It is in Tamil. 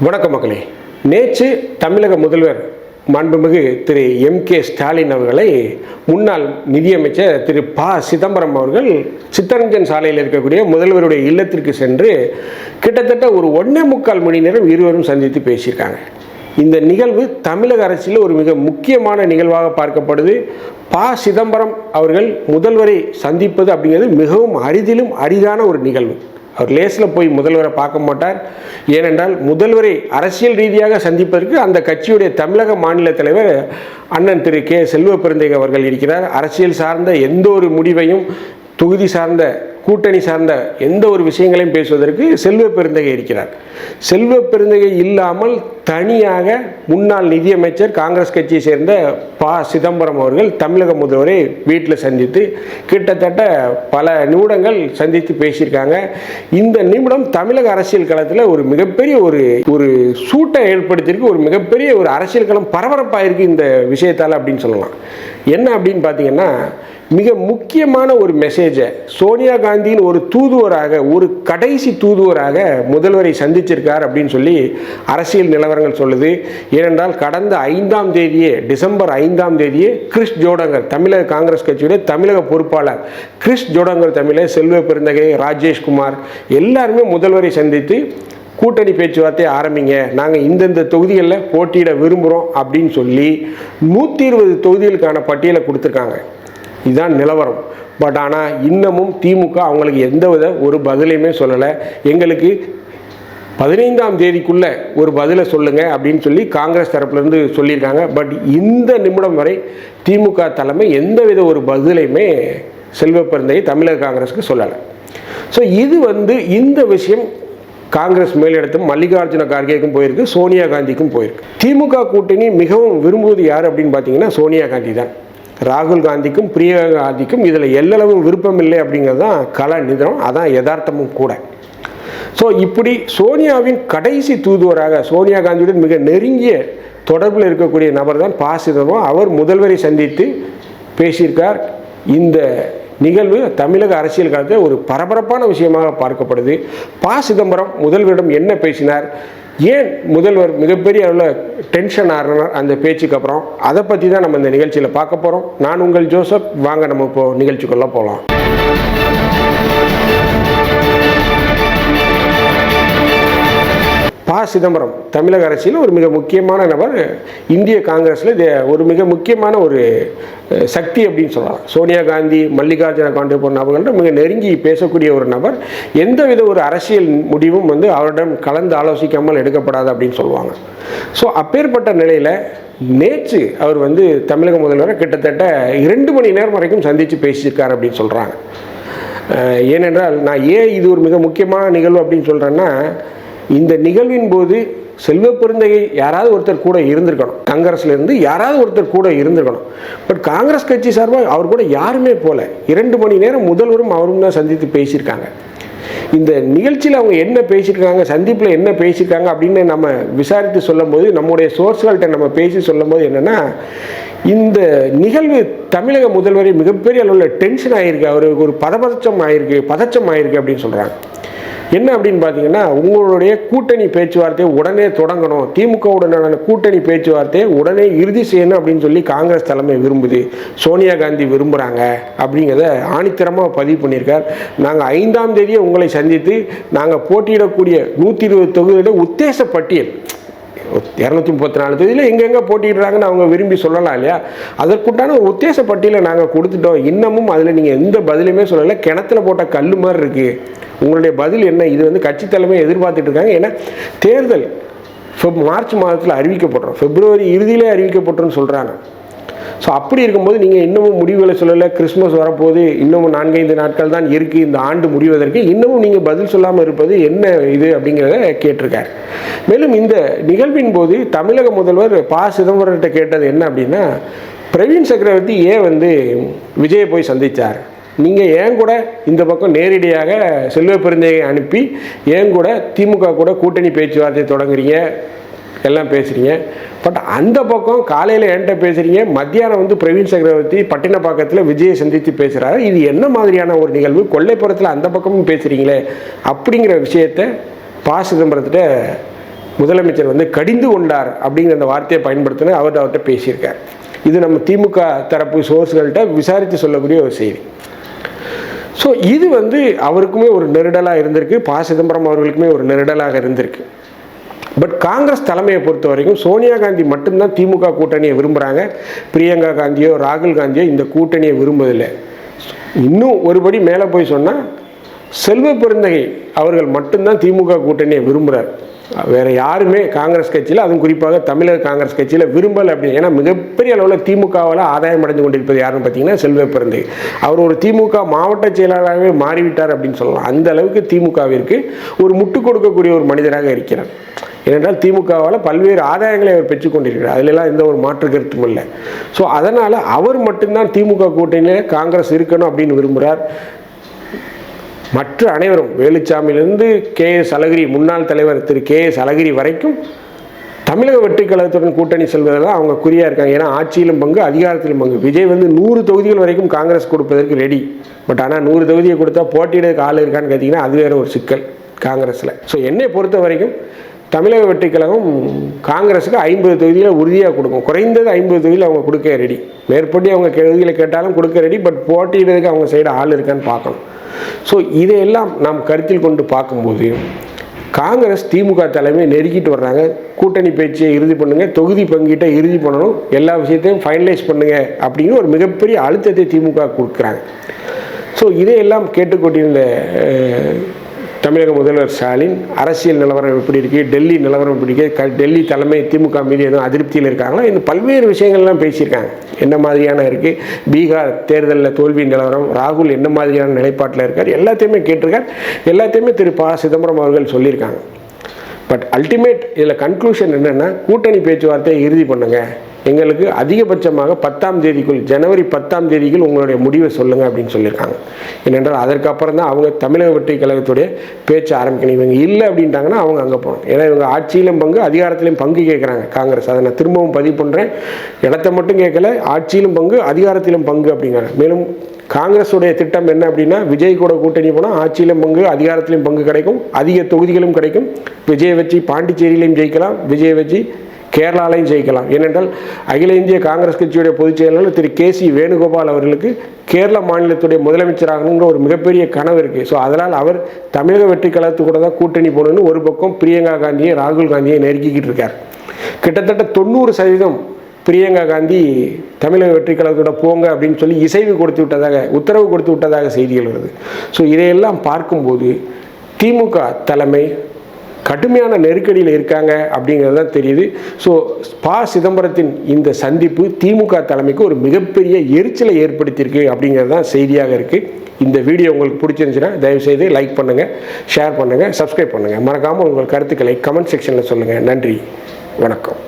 வணக்கம் மக்களே. நேற்று தமிழக முதல்வர் மாண்புமிகு திரு எம் கே ஸ்டாலின் அவர்களை முன்னாள் நிதியமைச்சர் திரு ப. சிதம்பரம் அவர்கள் சித்தரஞ்சன் சாலையில் இருக்கக்கூடிய முதல்வருடைய இல்லத்திற்கு சென்று கிட்டத்தட்ட ஒரு ஒன்றே முக்கால் மணி நேரம் இருவரும் சந்தித்து பேசியிருக்காங்க. இந்த நிகழ்வு தமிழக அரசியலில் ஒரு மிக முக்கியமான நிகழ்வாக பார்க்கப்படுது. ப. சிதம்பரம் அவர்கள் முதல்வரை சந்திப்பது அப்படிங்கிறது மிகவும் அரிதிலும் அரிதான ஒரு நிகழ்வு. அவர் லேஸில் போய் முதல்வரை பார்க்க மாட்டார். ஏனென்றால் முதல்வரை அரசியல் ரீதியாக சந்திப்பதற்கு அந்த கட்சியுடைய தமிழக மாநில தலைவர் அண்ணன் திரு கே செல்வ பெருந்தேக அவர்கள் இருக்கிறார். அரசியல் சார்ந்த எந்த ஒரு முடிவையும் தொகுதி சார்ந்த கூட்டணி சார்ந்த எந்த ஒரு விஷயங்களையும் பேசுவதற்கு செல்வ பெருந்தகை இருக்கிறார். செல்வ பெருந்தகை இல்லாமல் தனியாக முன்னாள் நிதியமைச்சர் காங்கிரஸ் கட்சியை சேர்ந்த ப. சிதம்பரம் அவர்கள் தமிழக முதல்வரை வீட்டில் சந்தித்து கிட்டத்தட்ட பல நிமிடங்கள் சந்தித்து பேசியிருக்காங்க. இந்த நிமிடம் தமிழக அரசியல் களத்தில் ஒரு மிகப்பெரிய ஒரு ஒரு சூட்டை ஏற்படுத்தியிருக்கு. ஒரு மிகப்பெரிய ஒரு அரசியல் களம் பரபரப்பாயிருக்கு இந்த விஷயத்தால் அப்படின்னு சொல்லலாம். என்ன அப்படின்னு பார்த்தீங்கன்னா மிக முக்கியமான ஒரு மெசேஜை சோனியா காந்தி காந்தியின் ஒரு தூதுவராக ஒரு கடைசி தூதுவராக முதல்வரை சந்திச்சிருக்கார் அப்படின்னு சொல்லி அரசியல் நிலவரங்கள் சொல்லுது. ஏனென்றால் கடந்த ஐந்தாம் தேதியே டிசம்பர் ஐந்தாம் தேதியே கிறிஸ் ஜோடங்கர் தமிழக காங்கிரஸ் கட்சியுடைய தமிழக பொறுப்பாளர் கிறிஸ் ஜோடங்கர் தமிழர் செல்வ பெருந்தகை ராஜேஷ்குமார் எல்லாருமே முதல்வரை சந்தித்து கூட்டணி பேச்சுவார்த்தை ஆரம்பிங்க. நாங்கள் இந்தந்த தொகுதிகளில் போட்டியிட விரும்புகிறோம் அப்படின்னு சொல்லி நூற்றி இருபது தொகுதிகளுக்கான பட்டியலை கொடுத்துருக்காங்க. இதுதான் நிலவரம். பட் ஆனால் இன்னமும் திமுக அவங்களுக்கு எந்தவித ஒரு பதிலையுமே சொல்லலை. எங்களுக்கு பதினைந்தாம் தேதிக்குள்ளே ஒரு பதிலை சொல்லுங்கள் அப்படின்னு சொல்லி காங்கிரஸ் தரப்புலேருந்து சொல்லியிருக்காங்க. பட் இந்த நிமிடம் வரை திமுக தலைமை எந்தவித ஒரு பதிலையுமே செல்வ பெருந்தையை தமிழக காங்கிரஸுக்கு சொல்லலை. ஸோ இது வந்து இந்த விஷயம் காங்கிரஸ் மேலிடத்தும் மல்லிகார்ஜுன கார்கேக்கும் போயிருக்கு சோனியா காந்திக்கும் போயிருக்கு. திமுக கூட்டணி மிகவும் விரும்புவது யார் அப்படின்னு பார்த்தீங்கன்னா சோனியா காந்தி தான். ராகுல் காந்திக்கும் பிரியங்கா காந்திக்கும் இதில் எல்லளவும் விருப்பம் இல்லை அப்படிங்கிறது தான் கல நிதனம் அதான் யதார்த்தமும் கூட. ஸோ இப்படி சோனியாவின் கடைசி தூதுவராக சோனியா காந்தியுடன் மிக நெருங்கிய தொடர்பில் இருக்கக்கூடிய நபர் தான் பா சிதம்பரம் அவர் முதல்வரை சந்தித்து பேசியிருக்கார். இந்த நிகழ்வு தமிழக அரசியல் காலத்தில் ஒரு பரபரப்பான விஷயமாக பார்க்கப்படுது. பா சிதம்பரம் முதல்வரிடம் என்ன பேசினார்? ஏன் முதல்வர் மிகப்பெரிய அளவில் டென்ஷன் ஆகிறார் அந்த பேச்சுக்கு அப்புறம்? அதை பற்றி தான் நம்ம இந்த நிகழ்ச்சியில் பார்க்க போகிறோம் நான் உங்கள் ஜோசப் வாங்க நம்ம இப்போ நிகழ்ச்சிக்குள்ளே போகலாம் ப. சிதம்பரம் தமிழக அரசியல் ஒரு மிக முக்கியமான நபர். இந்திய காங்கிரஸில் ஒரு மிக முக்கியமான ஒரு சக்தி அப்படின்னு சொல்லலாம். சோனியா காந்தி மல்லிகார்ஜுன காண்டே போன்ற நபர்கள்ட்ட மிக நெருங்கி பேசக்கூடிய ஒரு நபர். எந்தவித ஒரு அரசியல் முடிவும் வந்து அவரிடம் கலந்து ஆலோசிக்காமல் எடுக்கப்படாது அப்படின்னு சொல்லுவாங்க. ஸோ அப்பேற்பட்ட நிலையில் நேற்று அவர் வந்து தமிழக முதல்வரை கிட்டத்தட்ட இரண்டு மணி நேரம் வரைக்கும் சந்தித்து பேசியிருக்கார் அப்படின்னு சொல்கிறாங்க ஏனென்றால் நான் ஏன் இது ஒரு மிக முக்கியமான நிகழ்வு அப்படின்னு சொல்கிறேன்னா இந்த நிகழ்வின் போது செல்வ பெருந்தகை யாராவது ஒருத்தர் கூட இருந்திருக்கணும். காங்கிரஸ்ல இருந்து யாராவது ஒருத்தர் கூட இருந்திருக்கணும். பட் காங்கிரஸ் கட்சி சார்பாக அவர் கூட யாருமே போல இரண்டு மணி நேரம் முதல்வரும் அவரும் தான் சந்தித்து பேசியிருக்காங்க. இந்த நிகழ்ச்சியில் அவங்க என்ன பேசியிருக்காங்க சந்திப்பில் என்ன பேசியிருக்காங்க அப்படின்னு நம்ம விசாரித்து சொல்லும்போது நம்முடைய சோர்ஸ்கள்கிட்ட நம்ம பேசி சொல்லும்போது என்னென்னா இந்த நிகழ்வு தமிழக முதல்வரை மிகப்பெரிய அளவில் டென்ஷன் ஆகிருக்கு அவருக்கு ஒரு பதபதச்சம் ஆயிருக்கு பதச்சம் ஆயிருக்கு அப்படின்னு சொல்கிறாங்க என்ன அப்படின்னு பார்த்தீங்கன்னா உங்களுடைய கூட்டணி பேச்சுவார்த்தையை உடனே தொடங்கணும். திமுகவுடனான கூட்டணி பேச்சுவார்த்தையை உடனே இறுதி செய்யணும் அப்படின்னு சொல்லி காங்கிரஸ் தலைமை விரும்புது. சோனியா காந்தி விரும்புகிறாங்க அப்படிங்கிறத ஆணித்தரமாக பதிவு பண்ணியிருக்கார். நாங்கள் ஐந்தாம் தேதியை உங்களை சந்தித்து நாங்கள் போட்டியிடக்கூடிய நூற்றி இருபது தொகுதியோட உத்தேச பட்டியல் இரநூத்தி முப்பத்தி நாலு தொகுதியில் எங்கெங்கே போட்டிடுறாங்கன்னு அவங்க விரும்பி சொல்லலாம் இல்லையா? அதற்குண்டான ஒரு உத்தேச பட்டியலை நாங்கள் கொடுத்துட்டோம். இன்னமும் அதில் நீங்கள் எந்த பதிலுமே சொல்லலை. கிணத்துல போட்ட கல் மாதிரி இருக்குது உங்களுடைய பதில் என்ன? இது வந்து கட்சி தலைமை எதிர்பார்த்துட்டு இருக்காங்க. ஏன்னா தேர்தல் மார்ச் மாதத்தில் அறிவிக்கப்படுறோம் பிப்ரவரி இறுதியிலே அறிவிக்கப்பட்டோன்னு சொல்கிறாங்க ஸோ அப்படி இருக்கும்போது நீங்கள் இன்னமும் முடிவுகளை சொல்லலை கிறிஸ்மஸ் வரப்போது இன்னமும் நான்கைந்து நாட்கள் தான் இருக்குது இந்த ஆண்டு முடிவதற்கு. இன்னமும் நீங்கள் பதில் சொல்லாமல் இருப்பது என்ன இது அப்படிங்கிறத கேட்டிருக்கார். மேலும் இந்த நிகழ்வின் போது தமிழக முதல்வர் ப. சிதம்பரத்தை கேட்டது என்ன அப்படின்னா பிரவீன் சக்கரவர்த்தி ஏன் வந்து விஜயை போய் சந்தித்தார் நீங்கள் ஏன் கூட இந்த பக்கம் நேரடியாக செல்வ பெருந்தையை அனுப்பி ஏன் கூட திமுக கூட கூட்டணி பேச்சுவார்த்தை தொடங்குறீங்க? எல்லாம் பேசுகிறீங்க பட் அந்த பக்கம் காலையில் என்கிட்ட பேசுகிறீங்க மத்தியானம் வந்து பிரவீன் சக்கரவர்த்தி பட்டினப்பாக்கத்தில் விஜயை சந்தித்து பேசுகிறாரு இது என்ன மாதிரியான ஒரு நிகழ்வு? கொல்லைப்புறத்தில் அந்த பக்கமும் பேசுகிறீங்களே அப்படிங்கிற விஷயத்த பா. சிதம்பரத்திட்ட முதலமைச்சர் வந்து கடிந்து கொண்டார் அப்படிங்கிற அந்த வார்த்தையை பயன்படுத்தின அவர் அவர்கிட்ட பேசியிருக்கார். இது நம்ம திமுக தரப்பு சோர்ஸ்கள்கிட்ட விசாரித்து சொல்லக்கூடிய ஒரு செய்தி. ஸோ இது வந்து அவருக்குமே ஒரு நெருடலாக இருந்திருக்கு. பா. சிதம்பரம் அவர்களுக்குமே ஒரு நெருடலாக இருந்திருக்கு. பட் காங்கிரஸ் தலைமையை பொறுத்த வரைக்கும் சோனியா காந்தி மட்டும்தான் திமுக கூட்டணியை விரும்புகிறாங்க பிரியங்கா காந்தியோ ராகுல் காந்தியோ இந்த கூட்டணியை விரும்புவதில்லை. இன்னும் ஒருபடி மேலே போய் சொன்னால் செல்வ பெருந்தகை அவர்கள் மட்டும்தான் திமுக கூட்டணியை விரும்புகிறார் வேறு யாருமே காங்கிரஸ் கட்சியில் அதுவும் குறிப்பாக தமிழக காங்கிரஸ் கட்சியில் விரும்பலை அப்படின்னு ஏன்னா மிகப்பெரிய அளவில் திமுகவால் ஆதாயம் அடைந்து கொண்டிருப்பது யாருன்னு பார்த்தீங்கன்னா செல்வ பிறந்தை அவர் ஒரு திமுக மாவட்ட செயலாளராகவே மாறிவிட்டார் அப்படின்னு சொல்லலாம். அந்த அளவுக்கு திமுகவிற்கு ஒரு முட்டுக் கொடுக்கக்கூடிய ஒரு மனிதராக இருக்கிறார். ஏனென்றால் திமுகவால் பல்வேறு ஆதாயங்களை அவர் பெற்றுக்கொண்டிருக்கிறார் அதிலெல்லாம் எந்த ஒரு மாற்று கருத்தும் இல்லை. ஸோ அதனால் அவர் மட்டும்தான் திமுக கூட்டணியில் காங்கிரஸ் இருக்கணும் அப்படின்னு விரும்புகிறார் மற்ற அனைவரும் வேலுச்சாமியிலிருந்து கே எஸ் அழகிரி முன்னாள் தலைவர் திரு கே எஸ் அழகிரி வரைக்கும் தமிழக வெற்றி கழகத்துடன் கூட்டணி செல்வதெல்லாம் அவங்க குறியாக இருக்காங்க. ஏன்னா ஆட்சியிலும் பங்கு அதிகாரத்திலும் பங்கு. விஜய் வந்து நூறு தொகுதிகள் வரைக்கும் காங்கிரஸ் கொடுப்பதற்கு ரெடி பட் ஆனால் நூறு தொகுதியை கொடுத்தா போட்டியிடறதுக்கு ஆள் இருக்கான்னு கேட்டிங்கன்னா அது வேறு ஒரு சிக்கல் காங்கிரஸில். ஸோ என்னை பொறுத்த வரைக்கும் தமிழக வெற்றி கழகம் காங்கிரஸுக்கு ஐம்பது தொகுதியில் உறுதியாக கொடுக்கும். குறைந்தது ஐம்பது தொகுதியில் அவங்க கொடுக்க ரெடி மேற்படி அவங்க தொகுதியில் கேட்டாலும் கொடுக்க ரெடி பட் போட்டியிடுறதுக்கு அவங்க சைடு ஆள் இருக்கான்னு பார்க்கணும். ஸோ இதையெல்லாம் நாம் கருத்தில் கொண்டு பார்க்கும்போது காங்கிரஸ் திமுக தலைமை நெருக்கிட்டு வர்றாங்க. கூட்டணி பேச்சை இறுதி பண்ணுங்கள் தொகுதி பங்கீட்டை இறுதி பண்ணணும். எல்லா விஷயத்தையும் ஃபைனலைஸ் பண்ணுங்கள் அப்படின்னு ஒரு மிகப்பெரிய அழுத்தத்தை திமுக கொடுக்குறாங்க. ஸோ இதையெல்லாம் கேட்டுக்கொண்டிருந்த தமிழக முதல்வர் ஸ்டாலின் அரசியல் நிலவரம் எப்படி இருக்குது டெல்லி நிலவரம் எப்படி இருக்கு? க- டெல்லி தலைமை திமுக மீது எதுவும் அதிருப்தியில் இருக்காங்களா? இன்னும் பல்வேறு விஷயங்கள்லாம் பேசியிருக்காங்க. என்ன மாதிரியான இருக்குது பீகார் தேர்தலில் தோல்வி நிலவரம் ராகுல் என்ன மாதிரியான நிலைப்பாட்டில் இருக்கார்? எல்லாத்தையுமே கேட்டிருக்கார். எல்லாத்தையுமே திரு ப. சிதம்பரம் அவர்கள் சொல்லியிருக்காங்க. பட் அல்டிமேட் இதில் கன்க்ளூஷன் என்னென்னா கூட்டணி பேச்சுவார்த்தையை இறுதி பண்ணுங்கள் எங்களுக்கு அதிகபட்சமாக பத்தாம் தேதிக்குள் ஜனவரி பத்தாம் தேதிக்குள் உங்களுடைய முடிவை சொல்லுங்கள் அப்படின்னு சொல்லியிருக்காங்க. ஏனென்றால் அதற்கப்புறம் தான் அவங்க தமிழக வெற்றி கழகத்துடைய பேச்சு ஆரம்பிக்கணும். இவங்க இல்லை அப்படின்ட்டாங்கன்னா அவங்க அங்கே போகணும். ஏன்னா இவங்க ஆட்சியிலும் பங்கு அதிகாரத்திலையும் பங்கு கேட்குறாங்க. காங்கிரஸ் அதை நான் திரும்பவும் பதிவு பண்ணுறேன் இடத்த மட்டும் கேட்கல ஆட்சியிலும் பங்கு அதிகாரத்திலும் பங்கு அப்படிங்கிறாங்க. மேலும் காங்கிரஸுடைய திட்டம் என்ன அப்படின்னா விஜய் கூட கூட்டணி போனால் ஆட்சியிலும் பங்கு அதிகாரத்திலும் பங்கு கிடைக்கும் அதிக தொகுதிகளும் கிடைக்கும். விஜயை வச்சு பாண்டிச்சேரியிலையும் ஜெயிக்கலாம். விஜயை வச்சு கேரளாலையும் ஜெயிக்கலாம். ஏனென்றால் அகில இந்திய காங்கிரஸ் கட்சியுடைய பொதுச் செயலாளர் திரு கே சி வேணுகோபால் அவர்களுக்கு கேரள மாநிலத்துடைய முதலமைச்சராகணுங்கிற ஒரு மிகப்பெரிய கனவு இருக்குது ஸோ அதனால் அவர் தமிழக வெற்றி கழகத்து கூட தான் கூட்டணி போகணுன்னு ஒரு பக்கம் பிரியங்கா காந்தியை ராகுல் காந்தியை நெருக்கிக்கிட்டு இருக்கார். கிட்டத்தட்ட தொண்ணூறு சதவீதம் பிரியங்கா காந்தி தமிழக வெற்றி கழகத்தோட போங்க அப்படின்னு சொல்லி இசைவு கொடுத்து விட்டதாக உத்தரவு கொடுத்து விட்டதாக செய்திகள் வருது. ஸோ இதையெல்லாம் பார்க்கும்போது திமுக தலைமை கடுமையான நெருக்கடியில் இருக்காங்க அப்படிங்கிறது தான் தெரியுது. ஸோ ப. சிதம்பரத்தின் இந்த சந்திப்பு திமுக தலைமைக்கு ஒரு மிகப்பெரிய எரிச்சலை ஏற்படுத்தியிருக்கு அப்படிங்கிறது தான் செய்தியாக இருக்குது இந்த வீடியோ உங்களுக்கு பிடிச்சிருந்துச்சுன்னா தயவுசெய்து லைக் பண்ணுங்கள் ஷேர் பண்ணுங்கள் சப்ஸ்கிரைப் பண்ணுங்கள் மறக்காமல் உங்கள் கருத்துக்களை கமெண்ட் செக்ஷனில் சொல்லுங்கள் நன்றி வணக்கம்.